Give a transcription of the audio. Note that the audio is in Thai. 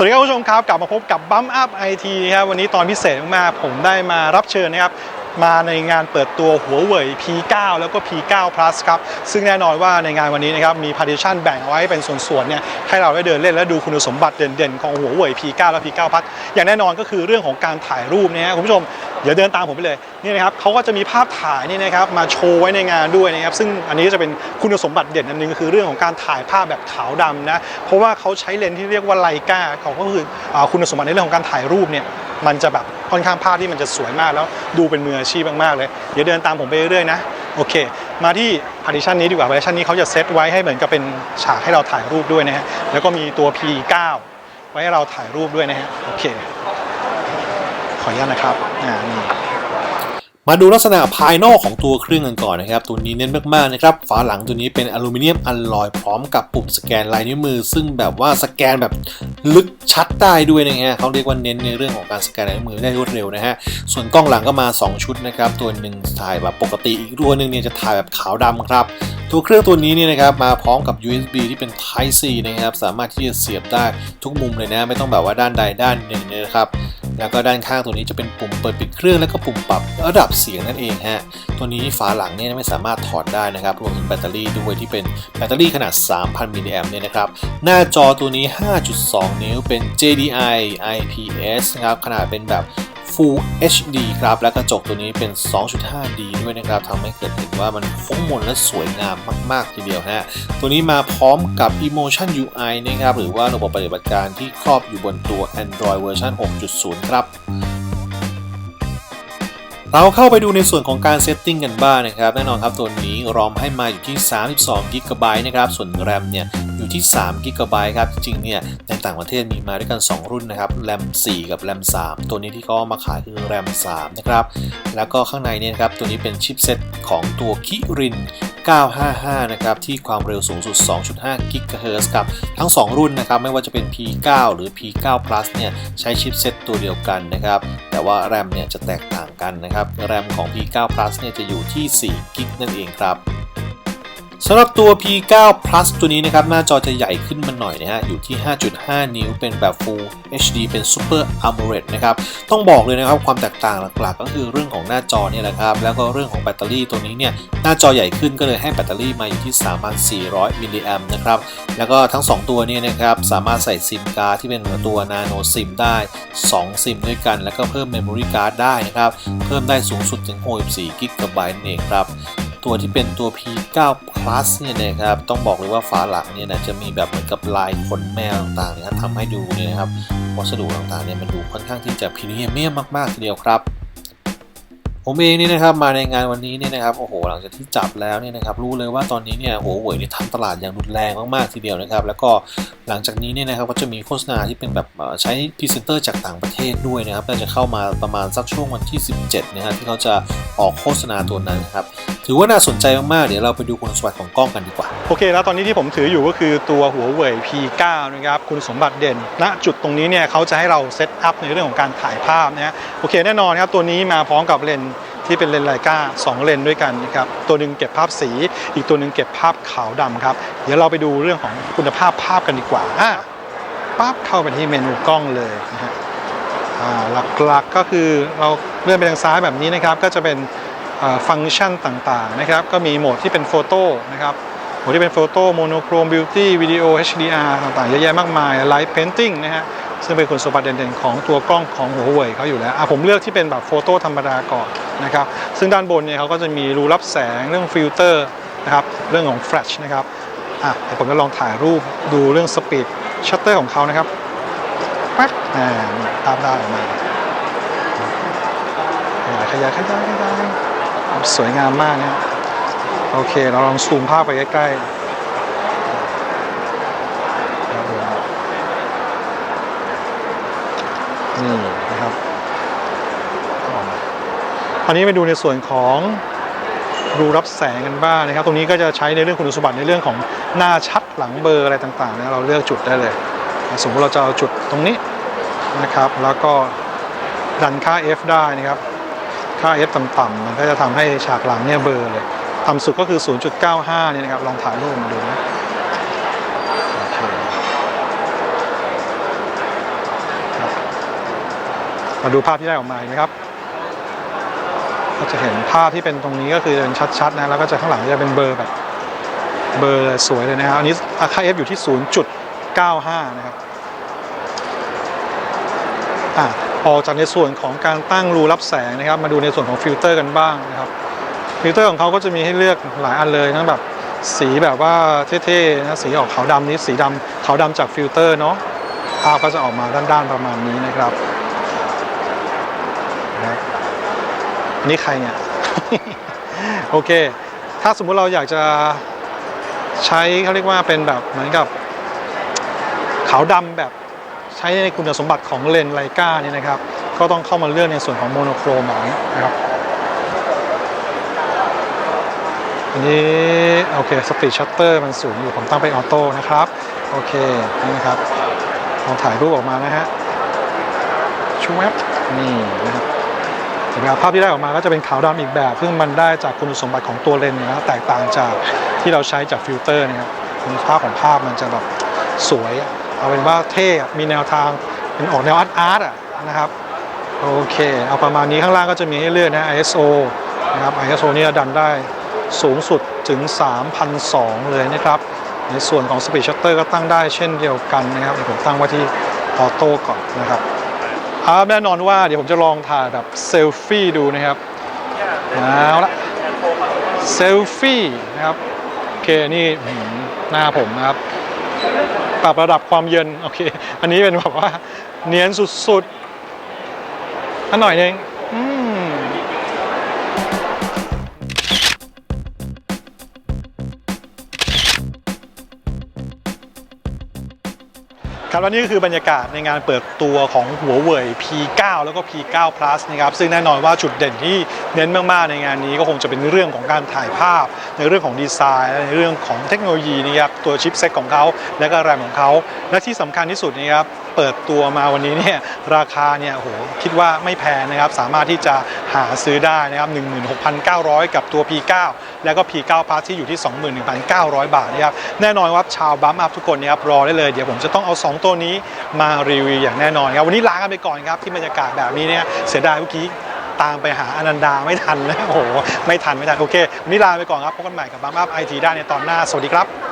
สวัสดีครับผู้ชมครับกลับมาพบกับบัมอัพไอทีครับวันนี้ตอนพิเศษมากๆผมได้มารับเชิญนะครับมาในงานเปิดตัวหัวเว่ย P9 แล้วก็ P9 Plus ครับซึ่งแน่นอนว่าในงานวันนี้นะครับมี partition แบ่งเอาไว้เป็นส่วนๆเนี่ยให้เราได้เดินเล่นและดูคุณสมบัติเด่นๆ ของหัวเว่ย P9 และ P9 Plus อย่างแน่นอนก็คือเรื่องของการถ่ายรูปนะฮะคุณผู้ชม เดี๋ยวเดินตามผมไปเลยนี่นะครับเขาก็จะมีภาพถ่ายนี่นะครับมาโชว์ไว้ในงานด้วยนะครับซึ่งอันนี้จะเป็นคุณสมบัติเด่นอันหนึงก็คือเรื่องของการถ่ายภาพแบบขาวดำนะเพราะว่าเขาใช้เลนส์ที่เรียกว่าไลกาเขาก็คือคุณสมบัติในเรื่องของการถ่ายรูปเนี่ยมันจะแบบค่อนข้างภาพที่มันจะสวยมากแล้วดูเป็นมืออาชีพมากๆเลยเดี๋ยวเดินตามผมไปเรื่อยๆนะโอเค มาที่พาร์ติชันนี้ดีกว่าพาร์ติชันนี้เขาจะเซตไว้ให้เหมือนกับเป็นฉากให้เราถ่ายรูปด้วยนะฮะแล้วก็มีตัว P9 ไว้ให้เราถ่ายรูปด้วยนะฮะโอเค ออนุญาตนะครับอ่านี่มาดูลักษณะภายนอกของตัวเครื่องกันก่อนนะครับ ตัวนี้เน้นมากๆนะครับ ฝาหลังตัวนี้เป็นอลูมิเนียมอลลอยพร้อมกับปุ่มสแกนลายนิ้วมือ ซึ่งแบบว่าสแกนแบบลึกชัดได้ด้วยนะฮะเขาเรียกว่าเน้นในเรื่องของการสแกนลายนิ้วมือได้รวดเร็วนะฮะ ส่วนกล้องหลังก็มา 2 ชุดนะครับ ตัวหนึ่งถ่ายแบบปกติ อีกตัวหนึ่งเนี่ยจะถ่ายแบบขาวดำครับ ตัวเครื่องตัวนี้เนี่ยนะครับมาพร้อมกับ USB ที่เป็น Type C นะครับ สามารถที่จะเสียบได้ทุกมุมเลยนะ ไม่ต้องแบบว่าด้านใดด้านหนึ่งนะครับ แล้วก็ด้านข้างตัวนี้จะเป็นปุ่มเปิดปิดเครื่องแล้วก็ปุ่มปรับระดับเสียงนั่นเองฮะตัวนี้ฝาหลังเนี่ยไม่สามารถถอดได้นะครับรวมถึงแบตเตอรี่ด้วยที่เป็นแบตเตอรี่ขนาด 3,000 มิลลิแอมป์เนี่ยนะครับหน้าจอตัวนี้ 5.2 นิ้วเป็น JDI IPS นะครับขนาดเป็นแบบ Full HD ครับ และกระจกตัวนี้เป็น 2.5D ด้วยนะครับทำให้เกิดเห็นว่ามันคงมนและสวยงามมาก ๆ ทีเดียวฮะ ตัวนี้มาพร้อมกับ Emotion UI นะครับ หรือว่าระบบปฏิบัติการที่ครอบอยู่บนตัว Android เวอร์ชัน6.0 ครับ เราเข้าไปดูในส่วนของการเซตติ้งกันบ้างนะครับ แน่นอนครับตัวนี้รอมให้มาอยู่ที่ 32 g b นะครับ ส่วนแรมเนี่ยอยู่ที่ 3 g b ครับ จริงๆเนี่ยในต่างประเทศมีมาด้วยกัน 2 รุ่นนะครับ แรม 4 กับแรม 3 ตัวนี้ที่เขามาขายคือแรม 3 นะครับ แล้วก็ข้างในเนี่ยครับ ตัวนี้เป็นชิปเซตของตัวคิริน 955 นะครับ ที่ความเร็วสูงสุด 2.5 GHz ครับทั้ง 2 รุ่นนะครับ ไม่ว่าจะเป็น P9 หรือ P9 Plus เนี่ย ใช้ชิปเซตตัวเดียวกันนะครับ แต่ว่าแรมเนี่ยจะแตกต่างกันนะครับ แรมของ P9 Plus เนี่ยจะอยู่ที่ 4 g นั่นเองครับ สำหรับตัว P9 Plus ตัวนี้นะครับหน้าจอจะใหญ่ขึ้นมาหน่อยนะฮะอยู่ที่ 5.5 นิ้วเป็นแบบ Full HD เป็น Super AMOLED นะครับต้องบอกเลยนะครับความแตกต่างหลักๆ ก็คือเรื่องของหน้าจอเนี่ยแหละครับแล้วก็เรื่องของแบตเตอรี่ตัวนี้เนี่ยหน้าจอใหญ่ขึ้นก็เลยให้แบตเตอรี่มาอยู่ที่ 3,400 มิลลิแอมนะครับแล้วก็ทั้ง 2 ตัวเนี้นะครับสามารถใส่ซิมการ์ดที่เป็นตัว Nano SIM ได้ 2 ซิมด้วยกัน แล้วก็เพิ่ม Memory Card ได้นะครับเพิ่มได้สูงสุดถึง64 g b นั่นเองครับ ตัวที่เป็นตัว P9 Plus เนี่ยนะครับต้องบอกเลยว่าฝาหลังเนี่ยนะจะมีแบบเหมือนกับลายขนแมวต่างๆนะครับทำให้ดูเนี่ยนะครับวัสดุต่างๆเนี่ยมันดูค่อนข้างที่จะพรีเมียมมากๆทีเดียวครับ ผมเองนี่นะครับมาในงานวันนี้เนี่ยนะครับโอ้โหหลังจากที่จับแล้วเนี่ยนะครับรู้เลยว่าตอนนี้เนี่ยหัวเว่ยนี่ทำตลาดอย่างรุนแรงมากๆทีเดียวนะครับ แล้วก็หลังจากนี้เนี่ยนะครับก็จะมีโฆษณาที่เป็นแบบใช้พรีเซนเตอร์จากต่างประเทศด้วยนะครับน่าจะเข้ามาประมาณสักช่วงวันที่ 17นะฮะที่เขาจะออกโฆษณาตัวนั้นนะครับถือว่าน่าสนใจมากๆเดี๋ยวเราไปดูคุณสมบัติของกล้องกันดีกว่าโอเค แล้วตอนนี้ที่ผมถืออยู่ก็คือตัวหัวเว่ย P9 นะครับคุณสมบัติเด่นณจุดตรงนี้เนี่ยเขาจะให้เราเซตอัพในเรื่องของการถ่ายภาพนะฮะโอเคแน่นอนครับตัวนี้มาพร้อมกับเลนส์ ที่เป็นเลนส์ไลกา2เลนด้วยกันนะครับตัวหนึ่งเก็บภาพสี อีกตัวหนึ่งเก็บภาพขาวดำครับ เดี๋ยวเราไปดูเรื่องของคุณภาพภาพกันดีกว่าอะปั๊บเข้าไปที่เมนูกล้องเลยนะฮะหลักๆก็คือเราเลื่อนไปทางซ้ายแบบนี้นะครับ ก็จะเป็นฟังก์ชันต่างๆนะครับ ก็มีโหมดที่เป็นโฟโต้นะครับโหมดที่เป็นโฟโต้โมโนโครมบิวตี้วิดีโอ HDR ต่างๆ เยอะแยะมากมายไลท์เพนติ้งนะฮะซึ่งเป็นคุณสมบัติเด่นๆ ของตัวกล้องของหัวเว่ยเขาอยู่แล้วอะผมเลือกที่เป็นแบบโฟโต้ธรรมดาก่อน นะครับ ซึ่งด้านบนเนี่ยเขาก็จะมีรูรับแสงเรื่องฟิลเตอร์นะครับ เรื่องของแฟลชนะครับอะเดี๋ยวผมจะลองถ่ายรูปดูเรื่องสปีดชัตเตอร์ของเขานะครับปั๊บอ่าภาพได้ออกมาขยายขยายขยายขยายสวยงามมากนะโอเค เราลองซูมภาพไปใกล้ๆนี่นะครับ ราวนี้ไปดูในส่วนของรูรับแสงกันบ้างนะครับ ตรงนี้ก็จะใช้ในเรื่องคุณสมบัติในเรื่องของหน้าชัดหลังเบอร์อะไรต่างๆนี่ยเราเลือกจุดได้เลย สมมติเราจะเอาจุดตรงนี้นะครับ แล้วก็ดันค่า f ได้นะครับ ค่า f ต่ำๆมันก็จะทำให้ฉากหลังเนี่ยเบลอเลย ต่ำสุดก็คือ 0.95 เนี่ยนะครับ ลองถ่ายรูปมาดูนะมาดูภาพที่ได้ออกมาเห็นไหมครับ ก็จะเห็นภาพที่เป็นตรงนี้ก็คือเป็นชัดๆนะแล้วก็จะข้างหลังจะเป็นเบอร์แบบเบอร์สวยเลยนะครับอันนี้ค่า F อฟอยู่ที่ 0.95 นะครับอะออกจากในส่วนของการตั้งรูรับแสงนะครับ มาดูในส่วนของฟิลเตอร์กันบ้างนะครับฟิลเตอร์ของเขาก็จะมีให้เลือกหลายอันเลยทั้งแบบสีแบบว่าเท่ๆนะสีออกขาวดำนี้สีดำขาวดำจากฟิลเตอร์เนาะภาพก็จะออกมาด้านๆประมาณนี้นะครับอั นี่ใครเนี่ย โอเค ถ้าสมมุติเราอยากจะใช้เขาเรียกว่าเป็นแบบเหมือนกับขาวดำแบบใช้ในคุณสมบัติของเลนส์ไลกาเนี่ยนะครับ ก็ต้องเข้ามาเลือกในส่วนของโมโนโครมนะครับอันนี้โอเคสปีดชัตเตอร์มันสูงอยู่ผมตั้งเป็นออโต้นะครับ โอเค นี่นะครับลองถ่ายรูปออกมานะฮะชูแวบนี่นะครับ นไหมครับภาพที่ได้ออกมาก็จะเป็นขาวดำอีกแบบ ซึ่งมันได้จากคุณสมบัติของตัวเลนส์นะครับแตกต่างจากที่เราใช้จากฟิลเตอร์นะครับคุณภาพของภาพมันจะแบบสวย เอาเป็นว่าเท่มีแนวทางเป็นออกแนวอาร์ตอาร์ตนะครับโอเค เอาประมาณนี้ข้างล่างก็จะมีให้เลือกนะ ISO นะครับ ISO นี่ดันได้สูงสุดถึง 3,002 เลยนะครับ ในส่วนของ Speed Shutter ก็ตั้งได้เช่นเดียวกันนะครับเดี๋ยวผมตั้งไว้ที่ออโต้ก่อนนะครับ ครับแน่นอนว่าเดี๋ยวผมจะลองถ่ายแบบเซลฟี่ดูนะครับเอาละเซลฟี่นะครับโอเคนี่อื้อหือหน้าผมนะครับปรับระดับความเย็นโอเค อันนี้เป็นแบบว่าเนียนสุดๆอันหน่อยนึงอืม ครับและนี่ก็คือบรรยากาศในงานเปิดตัวของหัวเว่ย P9 แล้วก็ P9 Plus นะครับซึ่งแน่นอนว่าจุดเด่นที่เน้นมากๆในงานนี้ก็คงจะเป็นเรื่องของการถ่ายภาพ ในเรื่องของดีไซน์ในเรื่องของเทคโนโลยีนะครับตัวชิปเซ็ตของเขาและก็แรมของเขาและที่สำคัญที่สุดนะครับเปิดตัวมาวันนี้เนี่ยราคาเนี่ยโอ้โหคิดว่าไม่แพงนะครับสามารถที่จะหาซื้อได้นะครับ16,900 กับตัว P9 แล้วก็ P9 Plus ที่อยู่ที่ 21,900 บาทนะครับแน่นอนว่าชาวบัมอัพทุกคนนะครับรอได้เลยเดี๋ยวผมจะต้องเอา 2 ตัวนี้มารีวิวอย่างแน่นอนครับวันนี้ลากันไปก่อนครับที่บรรยากาศแบบนี้เนี่ยเสียดายเมื่อกี้ตามไปหาอนันดาไม่ทันเลยโอ้โหไม่ทันไม่ทันโอเควันนี้ลาไปก่อนครับพบกันใหม่กับบัมอัพไอทีได้ในตอนหน้าสวัสดีครับ